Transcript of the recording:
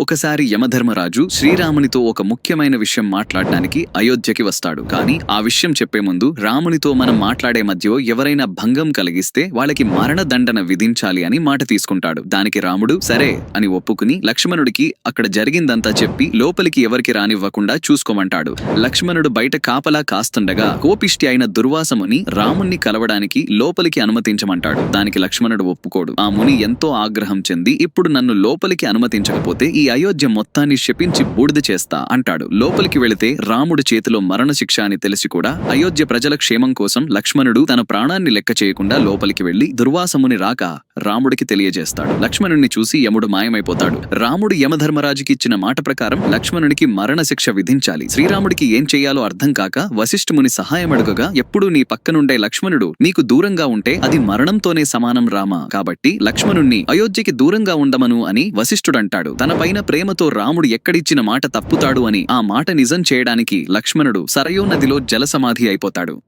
ఒకసారి యమధర్మరాజు శ్రీరామునితో ఒక ముఖ్యమైన విషయం మాట్లాడడానికి అయోధ్యకి వస్తాడు. కానీ ఆ విషయం చెప్పే ముందు రామునితో మనం మాట్లాడే మధ్య ఎవరైనా భంగం కలిగిస్తే వాళ్ళకి మరణ దండన విధించాలి అని మాట తీసుకుంటాడు. దానికి రాముడు సరే అని ఒప్పుకుని లక్ష్మణుడికి అక్కడ జరిగిందంతా చెప్పి లోపలికి ఎవరికి రానివ్వకుండా చూసుకోమంటాడు. లక్ష్మణుడు బయట కాపలా కాస్తుండగా కోపిష్టి అయిన దుర్వాసముని రాముణ్ణి కలవడానికి లోపలికి అనుమతించమంటాడు. దానికి లక్ష్మణుడు ఒప్పుకోడు. ఆ ముని ఎంతో ఆగ్రహం చెంది ఇప్పుడు నన్ను లోపలికి అనుమతించకపోతే ఈ అయోధ్య మొత్తాన్ని శపించి బూడిద చేస్తా అంటాడు. లోపలికి వెళితే రాముడి చేతిలో మరణశిక్ష అని తెలిసి కూడా అయోధ్య ప్రజల క్షేమం కోసం లక్ష్మణుడు తన ప్రాణాన్ని లెక్క చేయకుండా లోపలికి వెళ్ళి దుర్వాసముని రాక రాముడికి తెలియజేస్తాడు. లక్ష్మణుణ్ణి చూసి యముడు మాయమైపోతాడు. రాముడు యమధర్మరాజుకి ఇచ్చిన మాట ప్రకారం లక్ష్మణునికి మరణశిక్ష విధించాలి. శ్రీరాముడికి ఏం చేయాలో అర్థం కాక వశిష్ఠముని సహాయం అడుగగా ఎప్పుడూ నీ పక్కనుండే లక్ష్మణుడు నీకు దూరంగా ఉంటే అది మరణంతోనే సమానం రామ. కాబట్టి లక్ష్మణుణ్ణి అయోధ్యకి దూరంగా ఉండమను అని వశిష్ఠుడంటాడు. తన పైన ప్రేమతో రాముడు ఎక్కడిచ్చిన మాట తప్పుతాడు అని ఆ మాట నిజం చేయడానికి లక్ష్మణుడు సరయూ నదిలో జలసమాధి అయిపోతాడు.